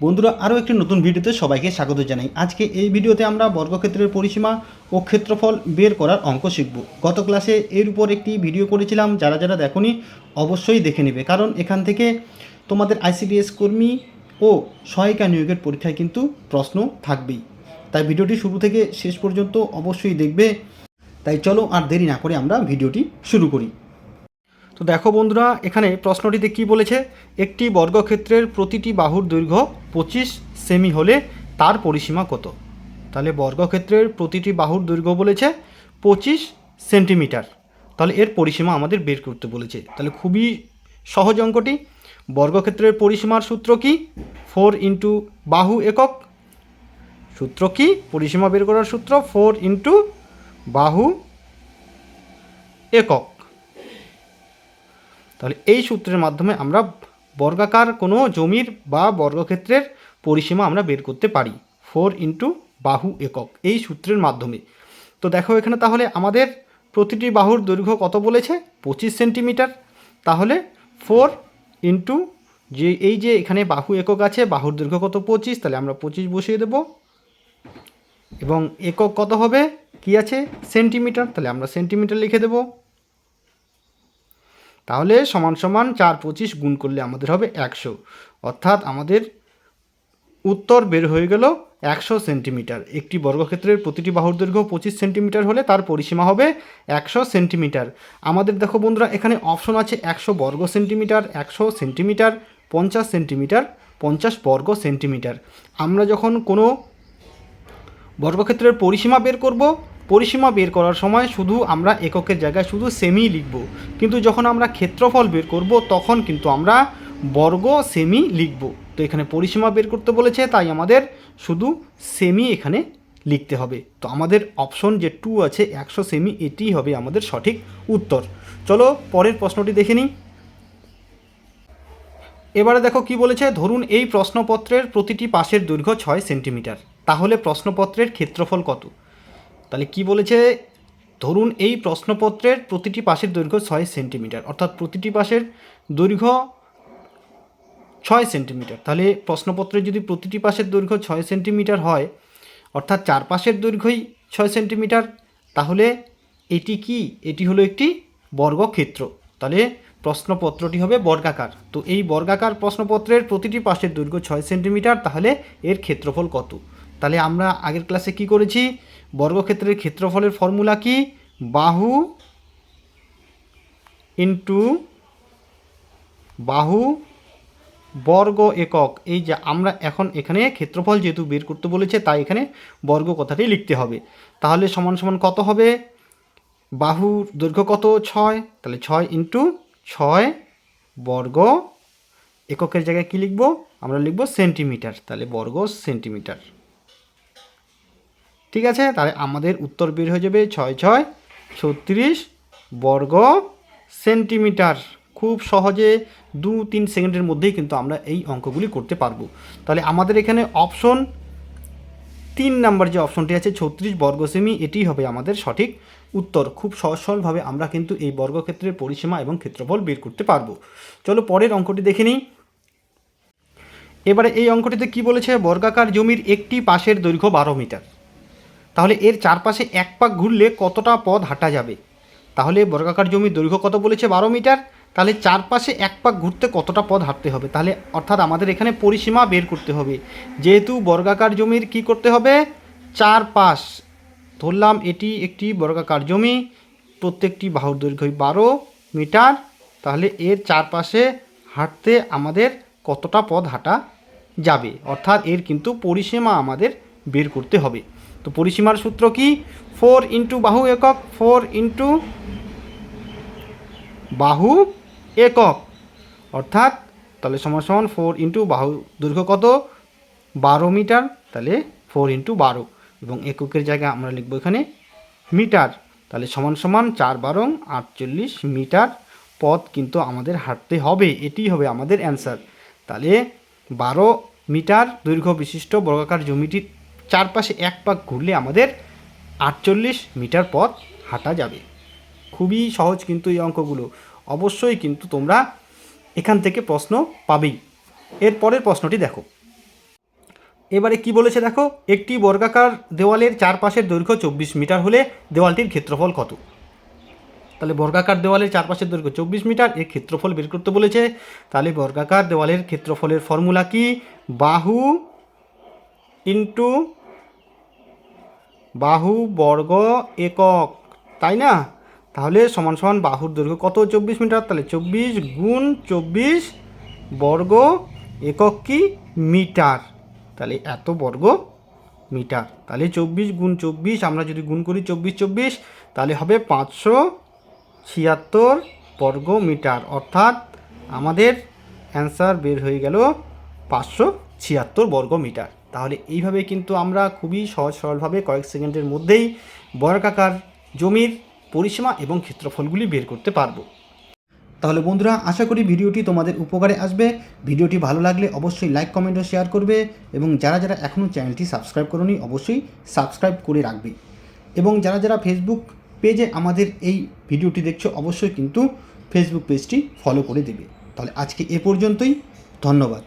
বন্ধুরা, আরও একটি নতুন ভিডিওতে সবাইকে স্বাগত জানাই। আজকে এই ভিডিওতে আমরা বর্গক্ষেত্রের পরিসীমা ও ক্ষেত্রফল বের করার অঙ্ক শিখব। গত ক্লাসে এর উপর একটি ভিডিও করেছিলাম, যারা যারা দেখনি অবশ্যই দেখে নেবে, কারণ এখান থেকে তোমাদের আইসিডিএস কর্মী ও সহায়িকা নিয়োগের পরীক্ষায় কিন্তু প্রশ্ন থাকবেই। তাই ভিডিওটি শুরু থেকে শেষ পর্যন্ত অবশ্যই দেখবে। তাই চলো আর দেরি না করে আমরা ভিডিওটি শুরু করি। তো দেখো বন্ধুরা, এখানে প্রশ্নটিতে কি বলেছে? একটি বর্গক্ষেত্রের প্রতিটি বাহুর দৈর্ঘ্য পঁচিশ সেমি হলে তার পরিসীমা কত? তাহলে বর্গক্ষেত্রের প্রতিটি বাহুর দৈর্ঘ্য বলেছে পঁচিশ সেন্টিমিটার। তাহলে এর পরিসীমা আমাদের বের করতে বলেছে। তাহলে খুবই সহজ অঙ্কটি। বর্গক্ষেত্রের পরিসীমার সূত্র কি? ফোর ইন্টু বাহু একক। সূত্র কি? পরিসীমা বের করার সূত্র ফোর ইন্টু বাহু একক। তাহলে এই সূত্রের মাধ্যমে আমরা বর্গাকার কোনো জমির বা বর্গক্ষেত্রের পরিসীমা আমরা বের করতে পারি। ফোর ইন্টু বাহু একক, এই সূত্রের মাধ্যমে। তো দেখো এখানে তাহলে আমাদের প্রতিটি বাহুর দৈর্ঘ্য কত বলেছে? পঁচিশ সেন্টিমিটার। তাহলে ফোর ইন্টু যে, এই যে এখানে বাহু একক আছে, বাহুর দৈর্ঘ্য কত পঁচিশ? তাহলে আমরা পঁচিশ বসিয়ে দেব। এবং একক কত হবে? কি আছে? সেন্টিমিটার। তাহলে আমরা সেন্টিমিটার লিখে দেবো। তাহলে সমান সমান চার পঁচিশ গুণ করলে আমাদের হবে একশো। অর্থাৎ আমাদের উত্তর বের হয়ে গেল একশো সেন্টিমিটার। একটি বর্গক্ষেত্রের প্রতিটি বাহুর দৈর্ঘ্য পঁচিশ সেন্টিমিটার হলে তার পরিসীমা হবে একশো সেন্টিমিটার। আমাদের দেখো বন্ধুরা, এখানে অপশন আছে একশো বর্গ সেন্টিমিটার, একশো সেন্টিমিটার, পঞ্চাশ সেন্টিমিটার, পঞ্চাশ বর্গ সেন্টিমিটার। আমরা যখন কোনো বর্গক্ষেত্রের পরিসীমা বের করব পরিসীমা বের করার সময় শুধু আমরা এককের জায়গায় শুধু সেমি লিখব। কিন্তু যখন আমরা ক্ষেত্রফল বের করব, তখন কিন্তু আমরা বর্গ সেমি লিখব। তো এখানে পরিসীমা বের করতে বলেছে, তাই আমাদের শুধু সেমি এখানে লিখতে হবে। তো আমাদের অপশন যে টু আছে, একশো সেমি এটিই হবে আমাদের সঠিক উত্তর। চলো পরের প্রশ্নটি দেখে নিই। এবারে দেখো কি বলেছে, ধরুন এই প্রশ্নপত্রের প্রতিটি পাশের দৈর্ঘ্য ছয় সেন্টিমিটার। তাহলে প্রশ্নপত্রের ক্ষেত্রফল কত? তাহলে কি বলেছে? ধরুন এই প্রশ্নপত্রের প্রতিটি পাশের দৈর্ঘ্য ছয় সেন্টিমিটার, অর্থাৎ প্রতিটি পাশের দৈর্ঘ্য ছয় সেন্টিমিটার। তাহলে প্রশ্নপত্রের যদি প্রতিটি পাশের দৈর্ঘ্য ছয় সেন্টিমিটার হয়, অর্থাৎ চার পাশের দৈর্ঘ্যই ছয় সেন্টিমিটার, তাহলে এটি কি? এটি হলো একটি বর্গক্ষেত্র। তাহলে প্রশ্নপত্রটি হবে বর্গাকার। তো এই বর্গাকার প্রশ্নপত্রের প্রতিটি পাশের দৈর্ঘ্য ছয় সেন্টিমিটার, তাহলে এর ক্ষেত্রফল কত? তাহলে আমরা আগের ক্লাসে কি করেছি? বর্গক্ষেত্রের ক্ষেত্রফলের ফর্মুলা কি? বাহু ইন্টু বাহু বর্গ একক। এই যে আমরা এখন এখানে ক্ষেত্রফল যেহেতু বের করতে বলেছে, তাই এখানে বর্গ কথাটি লিখতে হবে। তাহলে সমান সমান কত হবে? বাহুর দৈর্ঘ্য কত? ছয়। তাহলে ছয় ইন্টু ছয় বর্গ এককের জায়গায় কী লিখব? আমরা লিখব সেন্টিমিটার তাহলে বর্গ সেন্টিমিটার ঠিক আছে? তাহলে আমাদের উত্তর বের হয়ে যাবে ছয় ছয়, ছত্রিশ বর্গ সেন্টিমিটার। খুব সহজে দু, তিন সেকেন্ডের মধ্যেই কিন্তু আমরা এই অঙ্কগুলি করতে পারব। তাহলে আমাদের এখানে অপশন তিন নাম্বার যে অপশনটি আছে, ছত্রিশ বর্গ সেমি এটি হবে আমাদের সঠিক উত্তর। খুব সহজ সরলভাবে আমরা কিন্তু এই বর্গক্ষেত্রের পরিসীমা এবং ক্ষেত্রফল বের করতে পারব। চলো পরের অঙ্কটি দেখে নিই। এবারে এই অঙ্কটিতে কি বলেছে? বর্গাকার জমির একটি পাশের দৈর্ঘ্য বারো মিটার। তাহলে এর চারপাশে এক পাক ঘুরলে কতটা পথ হাঁটা যাবে? তাহলে বর্গাকার জমির দৈর্ঘ্য কত বলেছে বারো মিটার? তাহলে চারপাশে এক পাক ঘুরতে কতটা পথ হাঁটতে হবে? তাহলে অর্থাৎ আমাদের এখানে পরিসীমা বের করতে হবে। যেহেতু বর্গাকার জমির কি করতে হবে? চার পাশ ধরলাম এটি একটি বর্গাকার জমি, প্রত্যেকটি বাহুর দৈর্ঘ্য বারো মিটার। তাহলে এর চারপাশে হাঁটতে আমাদের কতটা পথ হাঁটা যাবে? অর্থাৎ এর কিন্তু পরিসীমা আমাদের বের করতে হবে। তো পরিসীমার সূত্র কি? ফোর ইন্টু বাহু একক, ফোর ইন্টু বাহু একক। অর্থাৎ তাহলে সমান সমান ফোর ইন্টু বাহু দৈর্ঘ্য কত? বারো মিটার, তাহলে ফোর ইন্টু বারো। এবং এককের জায়গায় আমরা লিখব এখানে মিটার। তাহলে সমান সমান চার বারং আটচল্লিশ মিটার পথ কিন্তু আমাদের হাঁটতে হবে। এটি হবে আমাদের অ্যান্সার। তাহলে বারো মিটার দৈর্ঘ্য বিশিষ্ট বর্গাকার জমিটির চারপাশে এক পাক ঘুরলে আমাদের আটচল্লিশ মিটার পথ হাঁটা যাবে। খুবই সহজ কিন্তু এই অঙ্কগুলো। অবশ্যই কিন্তু তোমরা এখান থেকে প্রশ্ন পাবেই। এর পরের প্রশ্নটি দেখো। এবারে কি বলেছে দেখো? একটি বর্গাকার দেওয়ালের চারপাশের দৈর্ঘ্য চব্বিশ মিটার হলে দেওয়ালটির ক্ষেত্রফল কত? তাহলে বর্গাকার দেওয়ালের চারপাশের দৈর্ঘ্য চব্বিশ মিটার, এর ক্ষেত্রফল বের করতে বলেছে। তাহলে বর্গাকার দেওয়ালের ক্ষেত্রফলের ফর্মুলা কি? বাহু ইন্টু বাহু বর্গ একক, তাই না? তাহলে সমান সমান বাহুর দৈর্ঘ্য কত? চব্বিশ মিটার। তাহলে চব্বিশ গুণ চব্বিশ বর্গ একক কি? মিটার। তাহলে এত বর্গ মিটার। তাহলে চব্বিশ গুণ চব্বিশ, আমরা যদি গুণ করি চব্বিশ চব্বিশ, তাহলে হবে পাঁচশো ছিয়াত্তর বর্গ মিটার। অর্থাৎ আমাদের অ্যান্সার বের হয়ে গেল পাঁচশো ছিয়াত্তর বর্গ মিটার। তাহলে এইভাবে কিন্তু আমরা খুবই সহজ সরলভাবে কয়েক সেকেন্ডের মধ্যেই বর্গাকার জমির পরিসীমা এবং ক্ষেত্রফলগুলি বের করতে পারব। তাহলে বন্ধুরা, আশা করি ভিডিওটি তোমাদের উপকারে আসবে। ভিডিওটি ভালো লাগলে অবশ্যই লাইক কমেন্ট ও শেয়ার করবে এবং যারা যারা এখনও চ্যানেলটি সাবস্ক্রাইব করনি, অবশ্যই সাবস্ক্রাইব করে রাখবে। এবং যারা যারা ফেসবুক পেজে আমাদের এই ভিডিওটি দেখছ, অবশ্যই কিন্তু ফেসবুক পেজটি ফলো করে দেবে। তাহলে আজকে এ পর্যন্তই। ধন্যবাদ।